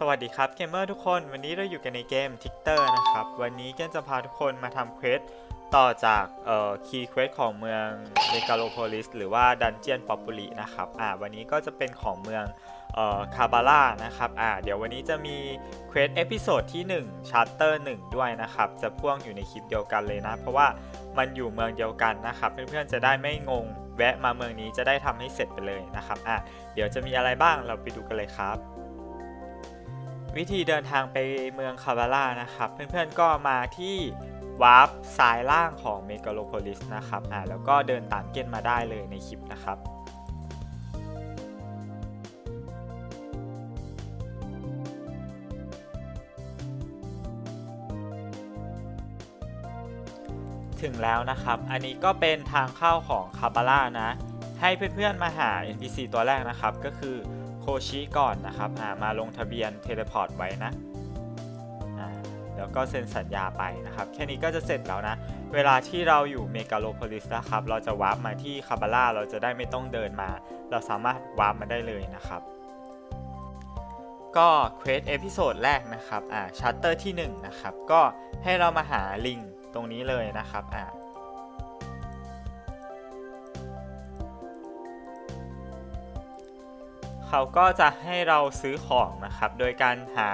สวัสดีครับเกมเมอร์ทุกคน วันนี้เราอยู่กันในเกม Ticker นะครับ วันนี้เกมจะพาทุกคนมาทำเควสต่อจากเอ่อคีย์เควสของเมืองเมกาโลโพลิสหรือว่าดันเจียนปอปปูลีนะครับอ่าวันนี้ก็จะเป็นของเมืองเอ่อคาบาร่านะครับอ่าเดี๋ยววันนี้จะมีเควสเอพิโซดที่1ชาร์เตอร์1ด้วยนะครับ จะพ่วงอยู่ในคลิปเดียวกันเลยนะ เพราะว่ามันอยู่เมืองเดียวกันนะครับเพื่อนๆจะได้ไม่งงแวะมาเมืองนี้จะได้ทำให้เสร็จไปเลยนะครับอะเดี๋ยวจะมีอะไรบ้างเราไปดูกันเลยครับ วิธีเดินทางไปเมืองคาบาร่านะครับ เพื่อนๆก็มาที่วาร์ปซ้ายล่างของเมกาโลโพลิสนะครับอ่าแล้วก็เดินตามเกณฑ์มาได้เลยในคลิปนะครับถึงแล้วนะครับ อันนี้ก็เป็นทางเข้าของคาบาร่านะ ให้เพื่อนๆมาหา NPC ตัวแรกนะครับ ก็คือ ชิก่อนนะครับอ่ามาลงทะเบียนเทเลพอร์ตไว้นะอ่าแล้วก็เซ็นสัญญาไปนะครับ แค่นี้ก็จะเสร็จแล้วนะ เวลาที่เราอยู่เมกาโลโพลิสนะครับ เราจะวาร์ปมาที่คาบาร่าเราจะได้ไม่ต้องเดินมา เราสามารถวาร์ปมาได้เลยนะครับ ก็เควสเอพิโซดแรกนะครับอ่าชัตเตอร์ที่1นะครับก็ให้เรามาหาลิงตรงนี้เลยนะครับอ่า เขาก็จะให้เราซื้อของนะครับ โดยการหา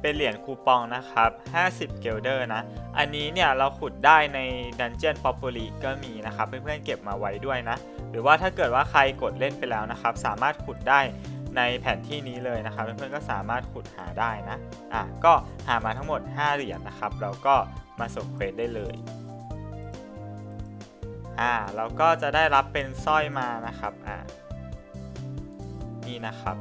เป็นเหรียญคูปองนะครับ 50 เกลเดอร์นะ อันนี้เนี่ยเราขุดได้ใน Dungeon p o p u l y ก็มีนะครับ เพื่อนๆเก็บมาไว้ด้วยนะ หรือว่าถ้าเกิดว่าใครกดเล่นไปแล้วนะครับ สามารถขุดได้ในแผนที่นี้เลยนะครับ เพื่อนๆก็สามารถขุดหาได้นะ อะ ก็หามาทั้งหมด 5 เหรียญนะครับ เราก็มาส่งเควสได้เลย อ่า เราก็จะได้รับเป็นสร้อยมานะครับ อ่า นี่นะครับ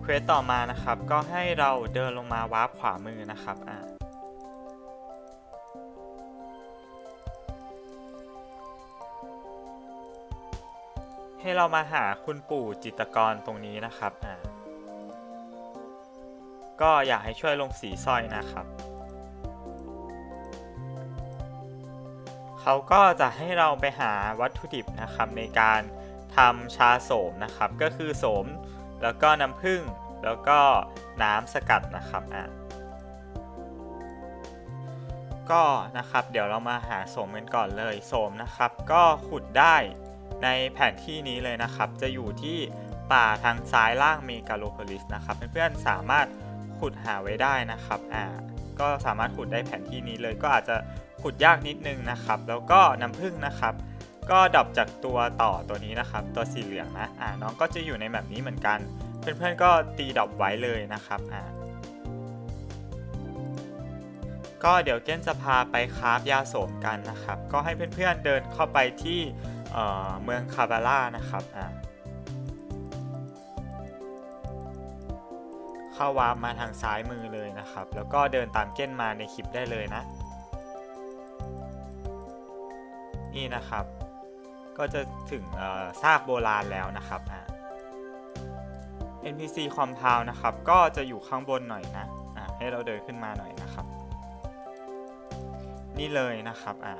เควสต่อมานะครับ ก็ให้เราเดินลงมาวาร์ปขวามือนะครับอ่าให้เรามาหาคุณปู่จิตกรตรงนี้นะครับอ่าก็อยากให้ช่วยลงสีสร้อยนะครับ เขาก็จะให้เราไปหาวัตถุดิบนะครับในการ ทำชาโสมนะครับ ก็คือโสมแล้วก็น้ำผึ้งแล้วก็น้ำสกัดนะครับอะก็นะครับเดี๋ยวเรามาหาโสมกันก่อนเลยโสมนะครับ ก็ขุดได้ในแผนที่นี้เลยนะครับ จะอยู่ที่ป่าทางซ้ายล่างเมกาโลโพลิสนะครับเพื่อนๆสามารถขุดหาไว้ได้นะครับอ่าก็สามารถขุดได้แผนที่นี้เลย ก็อาจจะขุดยากนิดนึงนะครับ แล้วก็น้ำผึ้งนะครับ ก็ดับจากตัวต่อตัวนี้นะครับ ตัวสีเหลืองนะอ่าน้องก็จะอยู่ในแบบนี้เหมือนกัน เพื่อนๆก็ตีดรอปไว้เลยนะครับอ่าก็เดี๋ยวเก้นจะพาไปคราฟยาโสมกันนะครับ ก็ให้เพื่อนๆเดินเข้าไปที่เอ่อเมืองคาบาร่านะครับอ่าเข้าวาร์ปมาทางซ้ายมือเลยนะครับ แล้วก็เดินตามเก้นมาในคลิปได้เลยนะ นี่นะครับ ก็จะถึงซากโบราณแล้วนะครับ NPC Compound นะครับ ก็จะอยู่ข้างบนหน่อยนะอ่าให้เราเดินขึ้นมาหน่อยนะครับ นี่เลยนะครับอ่า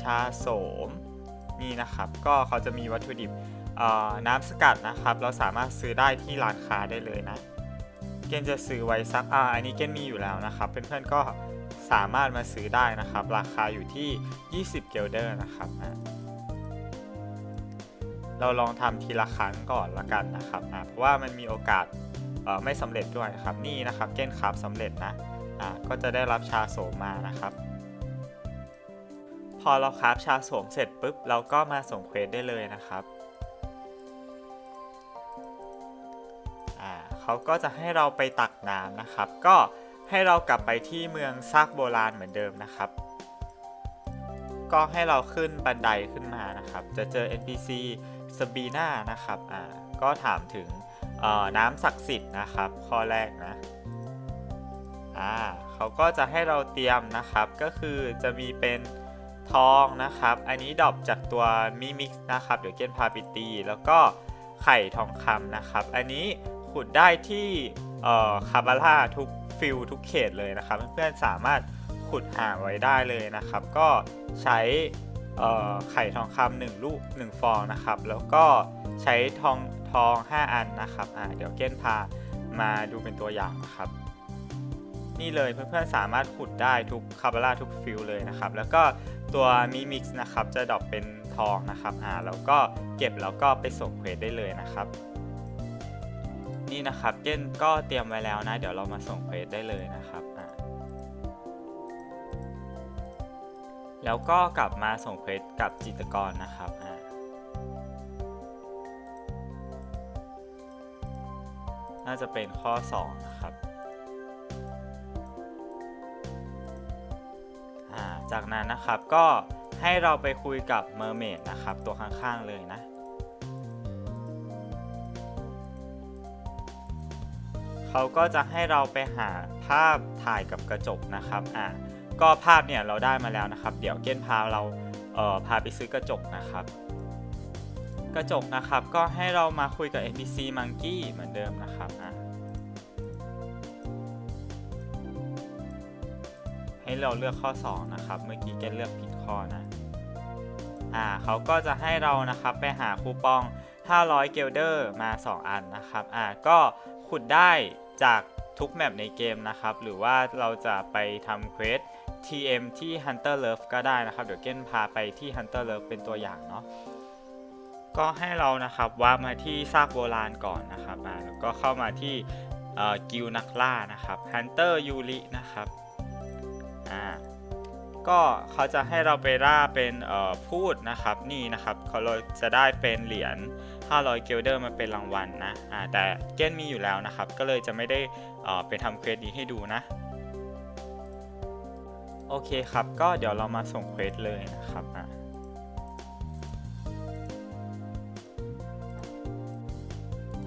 ชาโสมนี่นะครับ ก็เขาจะมีวัตถุดิบน้ำสกัดนะครับ เราสามารถซื้อได้ที่ร้านค้าได้เลยนะ เกณฑ์จะซื้อไว้สักอ่าอันนี้เกณฑ์มีอยู่แล้วนะครับ เพื่อนๆก็ สามารถมาซื้อได้นะครับ ราคาอยู่ที่ 20 เกลเดอร์นะครับอะเราลองทำทีละครั้งก่อนละกันนะครับอะเพราะว่ามันมีโอกาสไม่สำเร็จด้วยนะครับ นี่นะครับเกณฑ์ครับสำเร็จนะอะก็จะได้รับชาโสมมานะครับ พอเราคราฟชาโสมเสร็จปุ๊บเราก็มาส่งเควสได้เลยนะครับอ่าเขาก็จะให้เราไปตักน้ำนะครับ ก็ ให้เรากลับไปที่เมืองซากโบราณเหมือนเดิมนะครับ ก็ให้เราขึ้นบันไดขึ้นมานะครับ จะเจอ NPC สบีน่านะครับอ่าก็ถามถึงน้ำศักดิ์สิทธิ์นะครับ ข้อแรกนะอ่าเขาก็จะให้เราเตรียมนะครับ ก็คือจะมีเป็นทองนะครับ อันนี้ดรอปจากตัวมิมิกนะครับ เดี๋ยวเกนพาปิตี แล้วก็ไข่ทองคำนะครับ อันนี้ขุดได้ที่คาบาร่าทุก ฟิลทุกเขตเลยนะครับ เพื่อนๆสามารถขุดหาไว้ได้เลยนะครับ ก็ใช้ไข่ทองคำหนึ่งลูกหนึ่งฟองนะครับ แล้วก็ใช้ทองทอง 5 อันนะครับอ่าเดี๋ยวเก้นพามาดูเป็นตัวอย่างนะครับ นี่เลยเพื่อนๆสามารถขุดได้ทุกคาบาร่าทุกฟิลเลยนะครับ แล้วก็ตัวมิมิกซ์นะครับจะดรอปเป็นทองนะครับอ่าแล้วก็เก็บแล้วก็ไปส่งเควสได้เลยนะครับ นี่นะครับเกนก็เตรียมไว้แล้วนะ เดี๋ยวเรามาส่งเควสได้เลยนะครับแล้วก็กลับมาส่งเควสกับจิตกรนะครับน่าจะเป็นข้อ 2 นะครับจากนั้นนะครับก็ให้เราไปคุยกับเมอร์เมดนะครับ ตัวข้างๆเลยนะ เขาก็จะให้เราไปหาภาพถ่ายกับกระจกนะครับอ่าก็ภาพเนี่ยเราได้มาแล้วนะครับ เดี๋ยวเก้นพาเราเอ่อพาไปซื้อกระจกนะครับ กระจกนะครับก็ให้เรามาคุยกับ NPC Monkey เหมือนเดิมนะครับอะให้เราเลือกข้อ 2 นะครับ เมื่อกี้แกเลือกผิดข้อนะอ่าเขาก็จะให้เรานะครับไปหาคูปอง 500 เกลเดอร์มา 2 อันนะครับอ่าก็ ขุดได้จากทุกแมปในเกมนะครับ หรือว่าเราจะไปทำเควส TM ที่ Hunter Love ก็ได้นะครับ เดี๋ยวเก้นพาไปที่ Hunter Love เป็นตัวอย่างเนาะก็ให้เรานะครับว่ามาที่ซากโบราณก่อนนะครับอ่าแล้วก็เข้ามาที่กิลนักล่านะครับ Hunter Yuri นะครับอ่า ก็เขาจะให้เราไปล่าเป็นพูดนะครับนี่นะครับเขาเราจะได้เป็นเหรียญ 500 เกลเดอร์มาเป็นรางวัลนะอ่าแต่เก้นมีอยู่แล้วนะครับ ก็เลยจะไม่ได้ไปทำเควสนี้ให้ดูนะโอเคครับ ก็เดี๋ยวเรามาส่งเควสเลยนะครับอ่า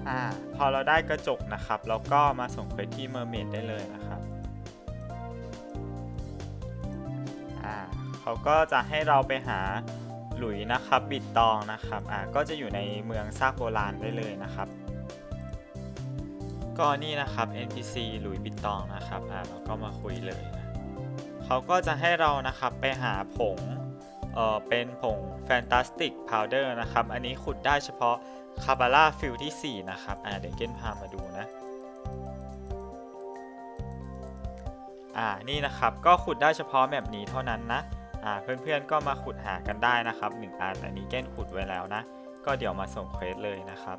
อ่าพอเราได้กระจกนะครับเราก็มาส่งเควสที่เมอร์เมดได้เลยนะครับ ก็จะให้เราไปหาหลุยนะครับบิดตองนะครับอ่าก็จะอยู่ในเมืองซากโบราณได้เลยนะครับ ก็นี่นะครับ NPC หลุยบิดตองนะครับอ่าเราก็มาคุยเลยนะเขาก็จะให้เรานะครับไปหาผงเอ่อเป็นผง Fantastic Powder นะครับ อันนี้ขุดได้เฉพาะคาบาร่าฟิลที่ 4 นะครับอ่าเดี๋ยวเก้นพามาดูนะอ่านี่นะครับก็ขุดได้เฉพาะแบบนี้เท่านั้นนะ อ่าเพื่อนๆก็มาขุดหากันได้นะครับ1อันอันนี้เก้นขุดไว้แล้วนะ ก็เดี๋ยวมาส่งเควสเลยนะครับ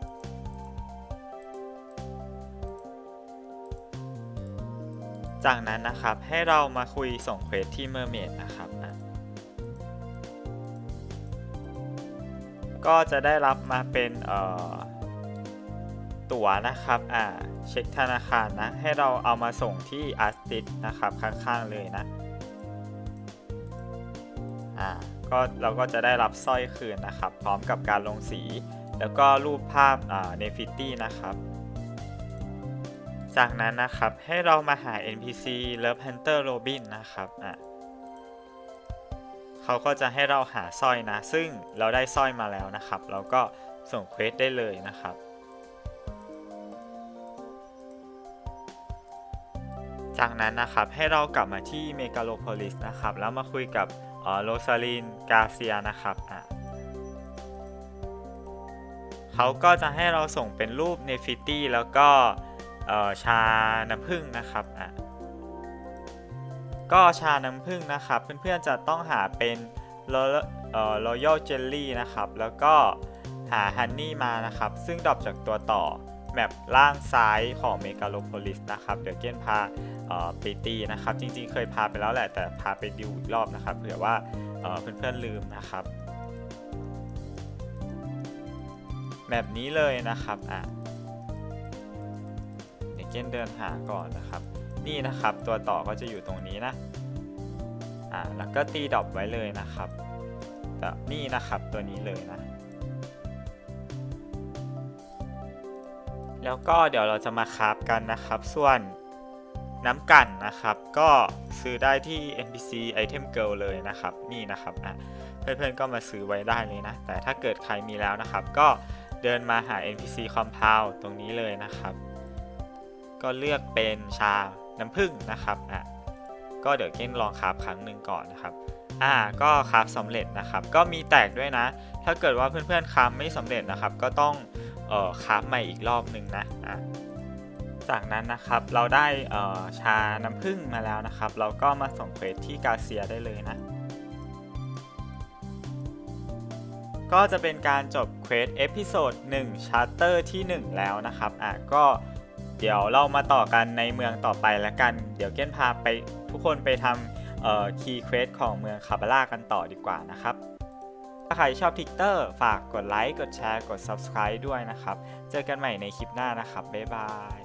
จากนั้นนะครับให้เรามาคุยส่งเควสที่เมอร์เมดนะครับอะก็จะได้รับมาเป็นเอ่อตั๋วนะครับอ่าเช็คธนาคารนะ ให้เราเอามาส่งที่อาร์ติสนะครับข้างๆเลยนะ อ่าก็เราก็จะได้รับสร้อยคืนนะครับ พร้อมกับการลงสี แล้วก็รูปภาพอ่าเนฟิตี้นะครับ จากนั้นนะครับให้เรามาหา NPC Love Hunter Robin นะครับอ่าเขาก็จะให้เราหาสร้อยนะ ซึ่งเราได้สร้อยมาแล้วนะครับ เราก็ส่งเควสได้เลยนะครับจากนั้นนะครับให้เรากลับมาที่เมกาโลโพลิสนะครับแล้วมาคุยกับ โรซาลินกาเซียนะครับอะเขาก็จะให้เราส่งเป็นรูปเนฟิตี้แล้วก็เอ่อชาน้ำผึ้งนะครับอะก็ชาน้ำผึ้งนะครับ เพื่อนๆจะต้องหาเป็นรอยัลเจลลี่นะครับ แล้วก็หาฮันนี่มานะครับ ซึ่งดรอปจากตัวต่อแมปล่างซ้ายของเมกาโลโพลิสนะครับ เดี๋ยวเกนพา ไปตีนะครับ จริงๆ เคยพาไปแล้วแหละแต่พาไปดูอีกรอบนะครับเผื่อว่าเพื่อนๆลืมนะครับแบบนี้เลยนะครับอะเดี๋ยวเก้นเดินหาก่อนนะครับ นี่นะครับตัวต่อก็จะอยู่ตรงนี้นะอ่าแล้วก็ตีดรอปไว้เลยนะครับแต่นี่นะครับตัวนี้เลยนะแล้วก็เดี๋ยวเราจะมาคราฟกันนะครับ ส่วน น้ำกันนะครับ ก็ซื้อได้ที่ NPC Item Girl เลยนะครับ นี่นะครับอะเพื่อนๆก็มาซื้อไว้ได้เลยนะ แต่ถ้าเกิดใครมีแล้วนะครับ ก็เดินมาหา NPC Compound ตรงนี้เลยนะครับ ก็เลือกเป็นชาน้ำผึ้งนะครับอะก็เดี๋ยวเก้นลองคราฟครั้งหนึ่งก่อนนะครับอ่าก็คราฟสำเร็จนะครับ ก็มีแตกด้วยนะ ถ้าเกิดว่าเพื่อนๆคราฟไม่สำเร็จนะครับ ก็ต้องเอ่อคราฟใหม่อีกรอบหนึ่งนะอะ จากนั้นนะครับเราได้ชาน้ำผึ้งมาแล้วนะครับ เราก็มาส่งเควสที่กาเซียได้เลยนะ ก็จะเป็นการจบเควสเอพิโซด1ชาร์เตอร์ที่ 1 แล้วนะครับอะก็เดี๋ยวเรามาต่อกันในเมืองต่อไปแล้วกัน เดี๋ยวเก้นพาไปทุกคนไปทำคีย์เควสของเมืองคาบาร่ากันต่อดีกว่านะครับถ้าใครชอบทิกเตอร์ฝากกดไลค์ กดแชร์ กด Subscribe ด้วยนะครับ เจอกันใหม่ในคลิปหน้านะครับ บ๊ายบาย